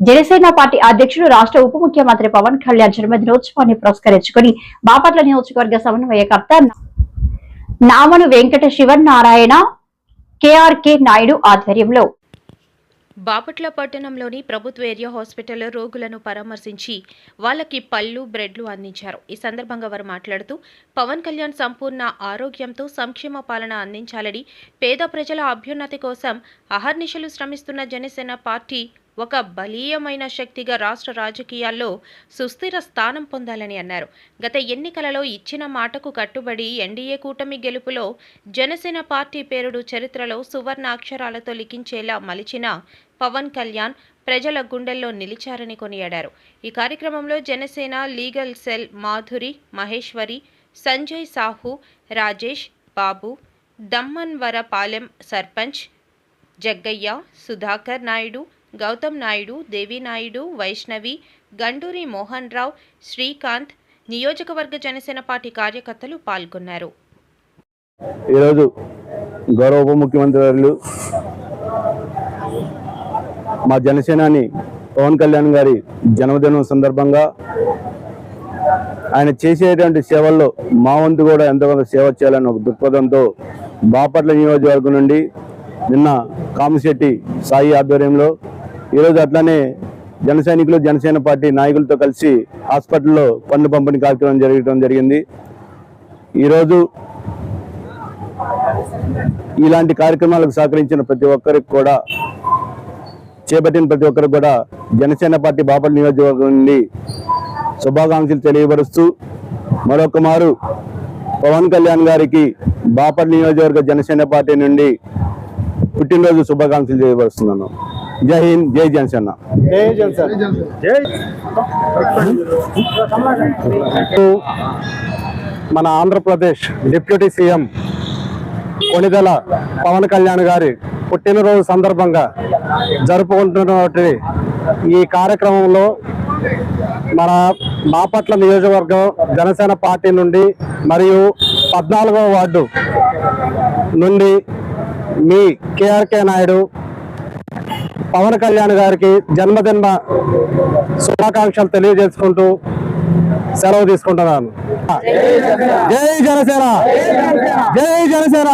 Janasena party అధ్యక్షుడు రాష్ట్ర ఉప ముఖ్యమంత్రి పవన్ కళ్యాణ్ జన్మదినోత్సవాన్ని పురస్కరించుకుని బాపట్ల నియోజకవర్గ సమన్వయకర్త నామను వెంకట శివనారాయణ కేఆర్కే నాయుడు ఆధ్వర్యంలో. బాపట్ల పట్టణంలోని ప్రభుత్వ ఏరియా హాస్పిటల్లో రోగులను పరామర్శించి వాళ్ళకి పళ్ళు బ్రెడ్లు అందించారు. ఈ సందర్భంగా వారు మాట్లాడుతూ పవన్ కళ్యాణ్ సంపూర్ణ ఆరోగ్యంతో సంక్షేమ పాలన అందించాలని పేద ప్రజల అభ్యున్నతి కోసం అహర్నిశలు శ్రమిస్తున్న జనసేన పార్టీ ఒక బలీయమైన శక్తిగా రాష్ట్ర రాజకీయాల్లో సుస్థిర స్థానం పొందాలని అన్నారు. గత ఎన్నికలలో ఇచ్చిన మాటకు కట్టుబడి ఎన్డీఏ కూటమి గెలుపులో జనసేన పార్టీ పేరుడు చరిత్రలో సువర్ణ అక్షరాలతో లిఖించేలా మలిచిన పవన్ కళ్యాణ్ ప్రజల గుండెల్లో నిలిచారని కొనియాడారు. ఈ కార్యక్రమంలో జనసేన లీగల్ సెల్ మాధురి మహేశ్వరి సంజయ్ సాహు రాజేష్ బాబు దమ్మన్వరపాలెం సర్పంచ్ జగ్గయ్య సుధాకర్ నాయుడు గౌతమ్ నాయుడు దేవినాయుడు వైష్ణవి గండూరి మోహన్ రావు శ్రీకాంత్ నియోజకవర్గ జనసేన పార్టీ కార్యకర్తలు పాల్గొన్నారు. ఈరోజు గౌరవ ఉప ముఖ్యమంత్రి మా జనసేనాని పవన్ కళ్యాణ్ గారి జన్మదినం సందర్భంగా ఆయన చేసేటువంటి సేవల్లో మా వంతు కూడా ఎంతో కొంత సేవ చేయాలని ఒక దృక్పథంతో బాపట్ల నియోజకవర్గం నుండి నిన్న కామశెట్టి సాయి ఆధ్వర్యంలో ఈరోజు అట్లానే జన సైనికులు జనసేన పార్టీ నాయకులతో కలిసి హాస్పిటల్లో పన్ను పంపిణీ కార్యక్రమం జరగడం జరిగింది. ఈరోజు ఇలాంటి కార్యక్రమాలకు సహకరించిన ప్రతి ఒక్కరికి కూడా చేపట్టిన ప్రతి ఒక్కరికి కూడా జనసేన పార్టీ బాపట్ల నియోజకవర్గం నుండి శుభాకాంక్షలు తెలియపరుస్తూ మరొక మారు పవన్ కళ్యాణ్ గారికి బాపట్ల నియోజకవర్గ జనసేన పార్టీ నుండి పుట్టినరోజు శుభాకాంక్షలు తెలియపరుస్తున్నాను. జై హింద్ జై జనసేన. మన ఆంధ్రప్రదేశ్ డిప్యూటీ సీఎం కొణిదెల పవన్ కళ్యాణ్ గారి పుట్టినరోజు సందర్భంగా జరుపుకుంటున్నటువంటి ఈ కార్యక్రమంలో మన బాపట్ల నియోజకవర్గం జనసేన పార్టీ నుండి మరియు పద్నాలుగవ వార్డు నుండి మీ కేఆర్కే నాయుడు పవన్ కళ్యాణ్ గారికి జన్మదిన శుభాకాంక్షలు తెలియజేసుకుంటూ సెలవు తీసుకుంటున్నాను. జై జనసేన. జై జనసేన.